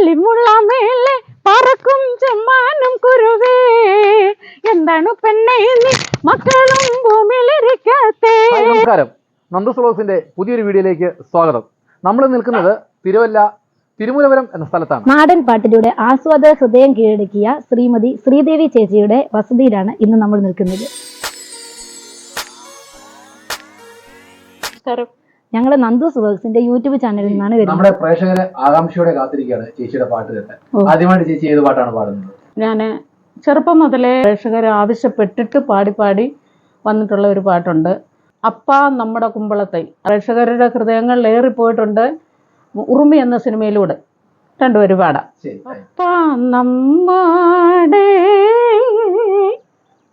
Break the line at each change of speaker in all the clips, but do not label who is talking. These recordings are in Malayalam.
അല്ലിമുള്ള മേലെ പറക്കും ചെമ്മാനും കുരുവേ. എന്താണ് പെണ്ണെ നീ മക്കളും ഭൂമിയിലിരിക്കത്തെ?
നമസ്കാരം. നന്ദു വ്ളോഗ്സിന്റെ പുതിയൊരു വീഡിയോയിലേക്ക് സ്വാഗതം. നമ്മൾ നിൽക്കുന്നത് തിരുവല്ല തിരുമൂലപുരം എന്ന സ്ഥലത്താണ്.
നാടൻ പാട്ടിലൂടെ ആസ്വാദക ഹൃദയം കീഴടക്കിയ ശ്രീമതി ശ്രീദേവി ചേച്ചിയുടെ വസതിയിലാണ് ഇന്ന് നമ്മൾ നിൽക്കുന്നത്. ഞങ്ങൾ നന്ദു സുവേഴ്സിന്റെ യൂട്യൂബ് ചാനലിൽ നിന്നാണ് വരുന്നത്.
നമ്മുടെ പ്രേക്ഷകരെ ആകാംക്ഷയോടെ കാത്തിരിക്കുകയാണ് ചേച്ചിയുടെ പാട്ട് കേട്ട്. ആദ്യമായിട്ട് ചേച്ചി ഏത് പാട്ടാണ് പാടുന്നത്?
ഞാൻ ചെറുപ്പം മുതലേ പ്രേക്ഷകർ ആവശ്യപ്പെട്ടിട്ട് പാടി പാടി വന്നിട്ടുള്ള ഒരു പാട്ടുണ്ട്. അപ്പ നമ്മുടെ കുമ്പളത്തൈ. പ്രേക്ഷകരുടെ ഹൃദയങ്ങളിൽ ഏറിപ്പോയിട്ടുണ്ട് ഉറുമി എന്ന സിനിമയിലൂടെ. രണ്ടുപേരും പാടാം. അപ്പ നമ്മുടെ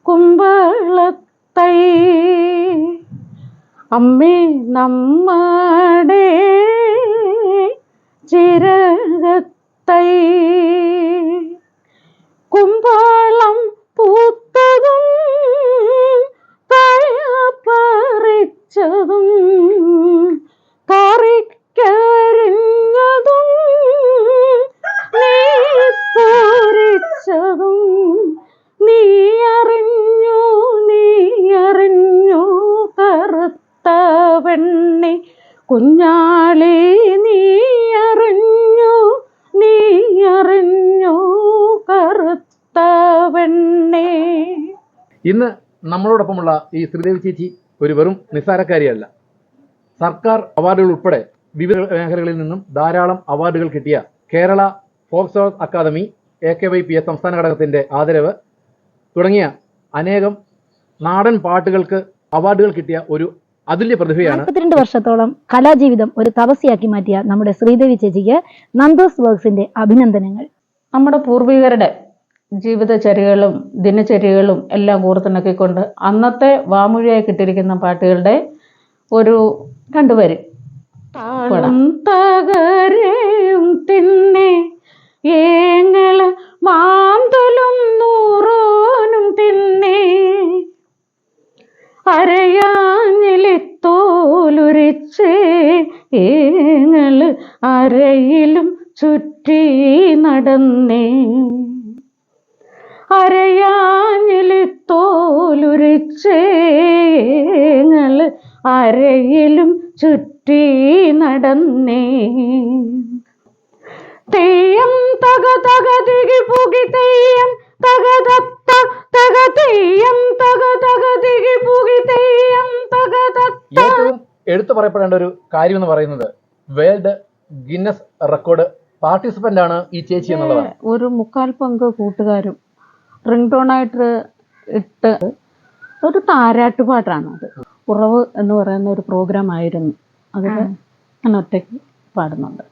കുമ്പളത്തൈ അമ്മേ നമ്മുടെ ചിരകത്തൈ കുഞ്ഞാളി നീ അറിഞ്ഞു നീ അറിഞ്ഞു കറുത്ത വെണ്ണി
ഇന്ന് നമ്മളോടൊപ്പമുള്ള ഈ ശ്രീദേവി ചേച്ചി ഒരു വെറും നിസ്സാരക്കാരിയല്ല. സർക്കാർ അവാർഡുകൾ ഉൾപ്പെടെ വിവിധ മേഖലകളിൽ നിന്നും ധാരാളം അവാർഡുകൾ കിട്ടിയ Kerala folks academy A K Y P S സംസ്ഥാന ഘടകത്തിന്റെ ആദരവ് തുടങ്ങിയ അനേകം നാടൻ പാട്ടുകൾക്ക് അവാർഡുകൾ കിട്ടിയ ഒരു അതുല്യ പ്രതിഭയാണ്
നാൽപ്പത്തിരണ്ട് വർഷത്തോളം കലാജീവിതം ഒരു തപസ്യാക്കി മാറ്റിയ നമ്മുടെ ശ്രീദേവി ചേച്ചിക്ക് നന്ദോസ് വർക്സിന്റെ അഭിനന്ദനങ്ങൾ.
നമ്മുടെ പൂർവികരുടെ ജീവിതചര്യകളും ദിനചര്യകളും എല്ലാം കൂർത്തിണക്കിക്കൊണ്ട് അന്നത്തെ വാമൊഴിയായി കിട്ടിയിരിക്കുന്ന പാട്ടുകളുടെ ഒരു രണ്ടുപേര്. തിന്നെ ഏങ്ങൾ മാന്തലും നൂറോനും തിന്നെ. അരയാഞ്ഞിലിത്തോലുരിച്ചേ ഏങ്ങൾ അരയിലും ചുറ്റി നടന്നേ. അരയാഞ്ഞിലിത്തോലുരിച്ചേങ്ങൾ അരയിലും ചുറ്റി നടന്നേ. തെയ്യം തക തക പുകി തെയ്യം തക തക തെയ്യം തക തക തികി പുകി തെയ്യം തക തത്ത
ഏറ്റവും എടുത്തു പറയപ്പെടേണ്ട ഒരു കാര്യം എന്ന് പറയുന്നത് വേൾഡ് ഗിന്നസ് റെക്കോർഡ് പാർട്ടിസിപ്പന്റ് ആണ് ഈ ചേച്ചി എന്നുള്ളത്
ഒരു മുക്കാൽ പങ്ക് കൂട്ടുകാരും റിംഗ് ടോണായിട്ട് ഇട്ട് ഒരു താരാട്ടുപാട്ടാണ് അത്. ഉറവ് എന്ന് പറയുന്ന ഒരു പ്രോഗ്രാം ആയിരുന്നു. അതിൽ ഞാൻ ഒറ്റയ്ക്ക് പാടുന്നുണ്ട്.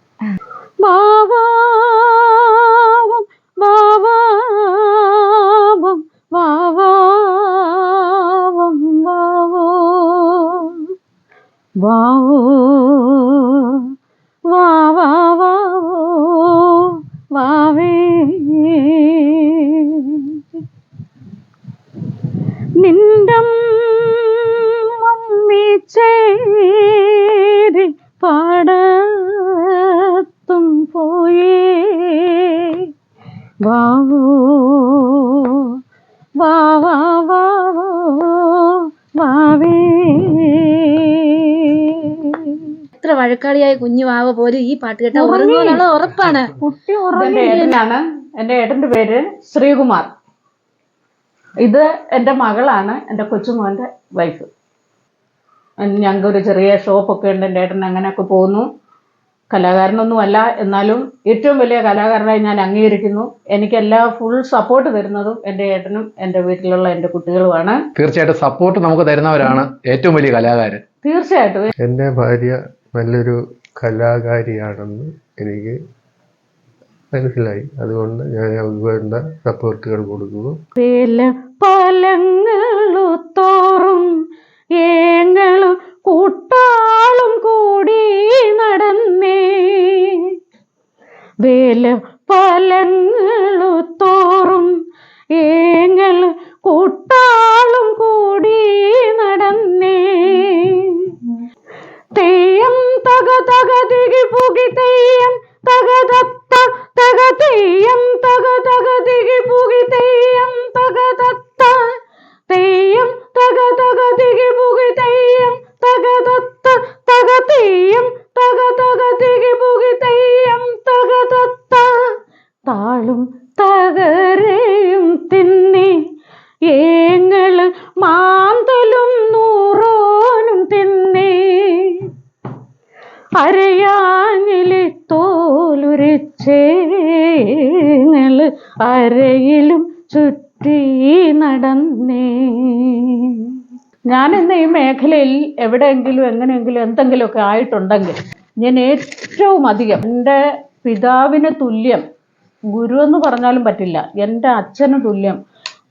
വാവോ വാ മമ്മി ചേരി പാടത്തും പോയേ. വാവോ വാവാ വാവോ
വഴക്കാളിയായ കുഞ്ഞു വാവ പോലും ഈ പാട്ട് കേട്ടാ ഉറങ്ങുമെന്നുള്ള ഉറപ്പാണ്.
കുട്ടി എന്റെ ഏട്ടനാണ്. എന്റെ ഏട്ടന്റെ പേര് ശ്രീകുമാർ. ഇത് എന്റെ മകളാണ് എന്റെ കൊച്ചുമോന്റെ വൈഫ് ഞങ്ങൾക്ക് ഒരു ചെറിയ ഷോപ്പൊക്കെ ഉണ്ട്. എന്റെ ഏട്ടൻ അങ്ങനെയൊക്കെ പോകുന്നു. കലാകാരനൊന്നും അല്ല എന്നാലും ഏറ്റവും വലിയ കലാകാരനായി ഞാൻ അംഗീകരിക്കുന്നു. എനിക്ക് എല്ലാ ഫുൾ സപ്പോർട്ട് തരുന്നതും എന്റെ ഏട്ടനും എന്റെ വീട്ടിലുള്ള എന്റെ കുട്ടികളുമാണ്.
തീർച്ചയായിട്ടും സപ്പോർട്ട് നമുക്ക് തരുന്നവരാണ് ഏറ്റവും വലിയ കലാകാരൻ.
തീർച്ചയായിട്ടും.
എന്റെ ഭാര്യ നല്ലൊരു കലാകാരിയാണെന്ന് എനിക്ക് മനസ്സിലായി. അതുകൊണ്ട് ഞാൻ വേണ്ട സപ്പോർട്ടുകൾ കൊടുക്കുന്നു.
വേല ഏങ്ങളും കൂട്ടാളും കൂടി നടന്നേ. വേല പലങ്ങളു തോറും ഏങ്ങളു തകതികി പുകി തെയ്യം തകതത്ത തക തെയ്യം തക തകതികി പുകി തെയ്യം തകതത്ത തെയ്യം. അരയാഞ്ഞിലെ തോലുരിച്ചേങ്ങൾ അരയിലും ചുറ്റി നടന്നേ. ഞാൻ ഈ മേഖലയിൽ എവിടെയെങ്കിലും എങ്ങനെയെങ്കിലും എന്തെങ്കിലുമൊക്കെ ആയിട്ടുണ്ടെങ്കിൽ ഞാൻ ഏറ്റവും അധികം എന്റെ പിതാവിന് തുല്യം ഗുരു എന്ന് പറഞ്ഞാലും പറ്റില്ല എന്റെ അച്ഛന് തുല്യം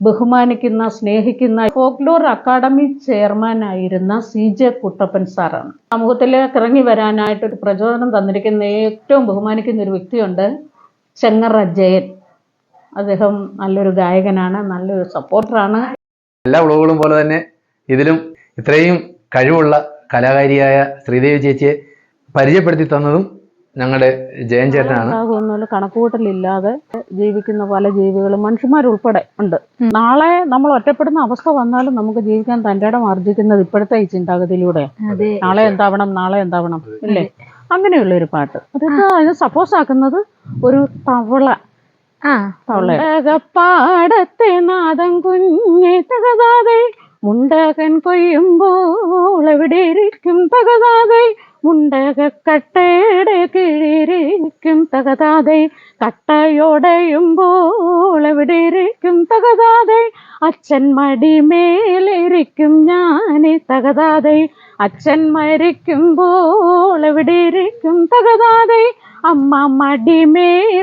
ബഹുമാനിക്കുന്ന സ്നേഹിക്കുന്ന ഫോക്ലോർ അക്കാദമി ചെയർമാനായിരുന്ന സി ജെ കുട്ടപ്പൻ സാറാണ്. സമൂഹത്തിലേക്ക് ഇറങ്ങി വരാനായിട്ട് ഒരു പ്രചോദനം തന്നിരിക്കുന്ന ഏറ്റവും ബഹുമാനിക്കുന്ന ഒരു വ്യക്തിയുണ്ട് ചെങ്ങറ ജയൻ. അദ്ദേഹം നല്ലൊരു ഗായകനാണ് നല്ലൊരു സപ്പോർട്ടറാണ്
എല്ലാ വ്ളോഗുകളും പോലെ തന്നെ ഇതിലും ഇത്രയും കഴിവുള്ള കലാകാരിയായ ശ്രീദേവി ചേച്ചിയെ പരിചയപ്പെടുത്തി തന്നതും ഞങ്ങളുടെ ജയൻ ചേട്ടനാണ്.
കണക്കുകൂട്ടലില്ലാതെ ജീവിക്കുന്ന പല ജീവികളും മനുഷ്യന്മാരുൾപ്പെടെ ഉണ്ട്. നാളെ നമ്മൾ ഒറ്റപ്പെടുന്ന അവസ്ഥ വന്നാലും നമുക്ക് ജീവിക്കാൻ തന്റെ ഇടം ആർജിക്കുന്നത് ഇപ്പോഴത്തെ ഈ ചിന്താഗതിയിലൂടെ. നാളെ എന്താവണം നാളെ എന്താവണം ഇല്ലേ? അങ്ങനെയുള്ള ഒരു പാട്ട്. അതായത് അതിന് സപ്പോസ് ആക്കുന്നത് ഒരു തവള.
ആ.
പാടത്തെ നാദം കുഞ്ഞെ തകതാതെ മുണ്ടകൻ കൊയ്യുമ്പോൾ എവിടെ ഇരിക്കും തകതാതെ മുണ്ടകക്കട്ടയുടെ കീഴിരിക്കും തകതാതെ കട്ടയോടയുമ്പോൾ എവിടെ ഇരിക്കും തകതാതെ അച്ഛൻ മടിമേലിരിക്കും ഞാനെ തകതാതെ അച്ഛൻ മരിക്കുമ്പോൾ എവിടെ ഇരിക്കും തകതാതെ അമ്മ മടിമേലിരുന്നുറങ്ങും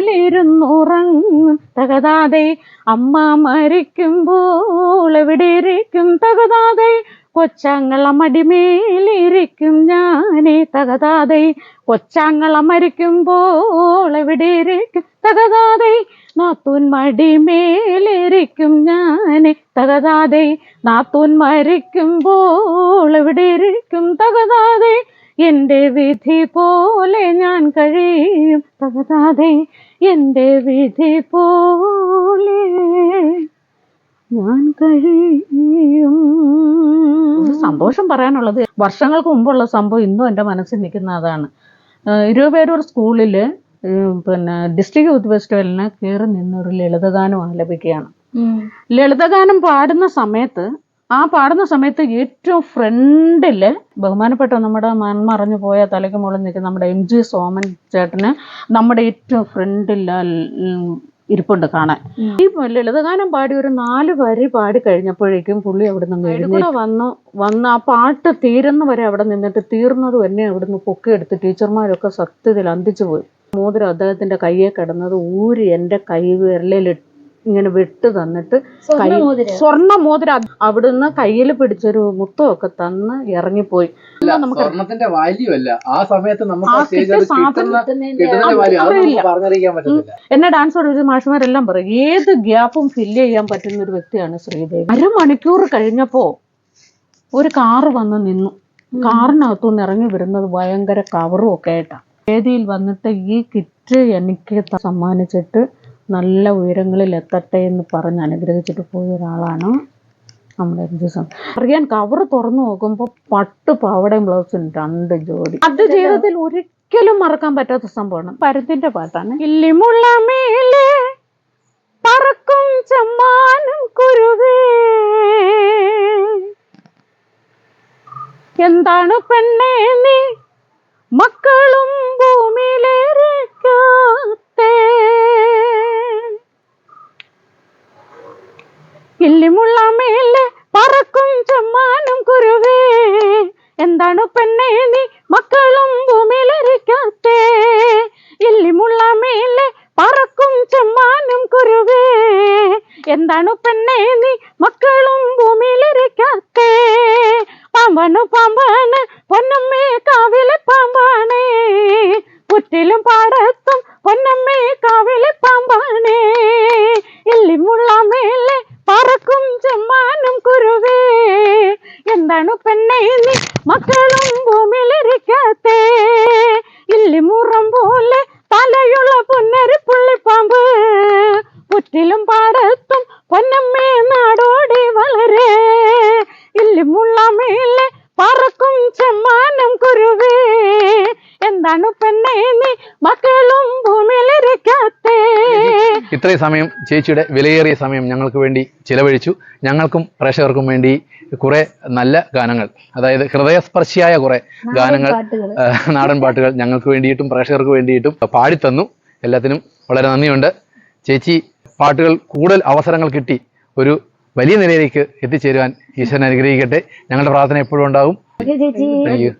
തകതാതെ അമ്മ മരിക്കുമ്പോൾ എവിടെ ഇരിക്കും തകതാതെ കൊച്ചാങ്ങള മടിമേലിരിക്കും ഞാനേ തകതാതെ. കൊച്ചാങ്ങള മരിക്കുമ്പോൾ എവിടെ ഇരിക്കും തകതാതെ. നാത്തൂൻ മടിമേലിരിക്കും ഞാനേ തകതാതെ. നാത്തൂൻ മരിക്കുമ്പോൾ എവിടെ ഇരിക്കും തകതാതെ. എന്റെ വിധി പോലെ ഞാൻ കഴിയും. തകതാതെ. എന്റെ വിധി പോലെ ഞാൻ കഴിയും. ഒരു സന്തോഷം പറയാനുള്ളത് വർഷങ്ങൾക്ക് മുമ്പുള്ള സംഭവം ഇന്നും എന്റെ മനസ്സിൽ നിൽക്കുന്ന അതാണ്. ഇരുപേരൂർ സ്കൂളിൽ പിന്നെ ഡിസ്ട്രിക്ട് യൂത്ത് ഫെസ്റ്റിവലിന് കയറി നിന്നൊരു ലളിതഗാനം ആലപിക്കുകയാണ്. ലളിതഗാനം പാടുന്ന സമയത്ത് ആ പാടുന്ന സമയത്ത് ഏറ്റവും ഫ്രണ്ടിൽ ബഹുമാനപ്പെട്ട നമ്മുടെ മൺമറഞ്ഞു പോയ തലയ്ക്ക് മുകളിൽ നിൽക്കുന്ന നമ്മുടെ എം ജി സോമൻ ചേട്ടന് നമ്മുടെ ഏറ്റവും ഫ്രണ്ടിൽ ഇരിപ്പുണ്ട് കാണാൻ. ഈ ലളിതഗാനം പാടി ഒരു നാല് വരി പാടി കഴിഞ്ഞപ്പോഴേക്കും പുള്ളി അവിടെ നിന്ന് വന്നു വന്ന് ആ പാട്ട് തീരുന്ന വരെ അവിടെ നിന്നിട്ട് തീർന്നത് തന്നെ അവിടെ അവിടുന്ന് പൊക്കിയെടുത്ത് ടീച്ചർമാരൊക്കെ സത്യത്തിൽ അന്തിച്ചു പോയി. മോതിരം അദ്ദേഹത്തിന്റെ കയ്യെ കിടന്നത് ഊരി എന്റെ കൈ വിരലിൽ ഇങ്ങനെ വിട്ട് തന്നിട്ട്
സ്വർണ മോതിരം.
സ്വർണ മോതിരം അത് അവിടുന്ന് കയ്യിൽ പിടിച്ചൊരു മുത്തമൊക്കെ തന്ന് ഇറങ്ങിപ്പോയി. നമുക്ക്
സ്വർണത്തിന്റെ വാല്യൂ അല്ല. ആ സമയത്ത് നമുക്ക്
എന്നെ ഡാൻസ് പഠിപ്പിച്ച മാഷുമാരെല്ലാം പറയും ഏത് ഗ്യാപ്പും ഫില്ല് ചെയ്യാൻ പറ്റുന്ന ഒരു വ്യക്തിയാണ് ശ്രീദേവി. അരമണിക്കൂർ കഴിഞ്ഞപ്പോ ഒരു കാറ് വന്ന് നിന്നു. കാറിനകത്തുനിന്ന് ഇറങ്ങി വരുന്നത് ഭയങ്കര കവറും ഒക്കെ ആയിട്ടാണ് വേദിയിൽ വന്നിട്ട് ഈ കിറ്റ് എനിക്ക് സമ്മാനിച്ചിട്ട് നല്ല ഉയരങ്ങളിൽ എത്തട്ടെ എന്ന് പറഞ്ഞ് അനുഗ്രഹിച്ചിട്ട് പോയ ഒരാളാണ് നമ്മുടെ എം ജി സം. അറിയാൻ കവർ തുറന്നു നോക്കുമ്പോൾ പട്ട് പാവടയും ബ്ലൗസും രണ്ട് ജോഡി. അത് ജീവിതത്തിൽ ഒരിക്കലും മറക്കാൻ പറ്റാത്ത സംഭവമാണ്. പരുത്തിന്റെ പാട്ടാണ്. പറക്കും ചമ്മാനും കുരുവേ. എന്താണ് പെണ്ണേ നീ? മക്കളും എന്താണ് പെണ്ണേ നീ മക്കളും ഭൂമിയിലിരിക്കാത്തേ പാമ്പാണ് പാമ്പാണ് പൊന്നമ്മേ കാവിലെ പാമ്പാണേ. പുറ്റിലും പാടത്തും പൊന്നമ്മേ കാവിലെ പാമ്പാണേ. എല്ലിമുള്ള മേലെ പറക്കും ചെമ്മാനും കുരുവേ. എന്താണ് പെണ്ണേ നീ മക്കളും ഭൂമിയിലിരിക്കാത്തേ ഇല്ലിമുറം പോലെ തലയുള്ള പൊന്നരി പുള്ളിപ്പാമ്പ് പുറ്റിലും പാടത്തും പൊന്നമ്മേ നാടോടി വളരെ. ഇല്ലിമുള്ള മുള്ളമേലെ പറക്കും ചെമ്മാനം കുരുവേ. എന്താണ് പെണ്ണേ നീ മക്കളും ഭൂമിയിലിരിക്കാത്തേ?
ഇത്രയും സമയം ചേച്ചിയുടെ വിലയേറിയ സമയം ഞങ്ങൾക്ക് വേണ്ടി ചിലവഴിച്ചു. ഞങ്ങൾക്കും പ്രേക്ഷകർക്കും വേണ്ടി കുറെ നല്ല ഗാനങ്ങൾ അതായത് ഹൃദയസ്പർശിയായ കുറെ ഗാനങ്ങൾ നാടൻ പാട്ടുകൾ ഞങ്ങൾക്ക് വേണ്ടിയിട്ടും പ്രേക്ഷകർക്ക് വേണ്ടിയിട്ടും പാടിത്തന്നു. എല്ലാത്തിനും വളരെ നന്ദിയുണ്ട്. ചേച്ചി പാട്ടുകൾ കൂടുതൽ അവസരങ്ങൾ കിട്ടി ഒരു വലിയ നിലയിലേക്ക് എത്തിച്ചേരുവാൻ ഈശ്വരൻ അനുഗ്രഹിക്കട്ടെ ഞങ്ങളുടെ പ്രാർത്ഥന എപ്പോഴും ഉണ്ടാകും താങ്ക്.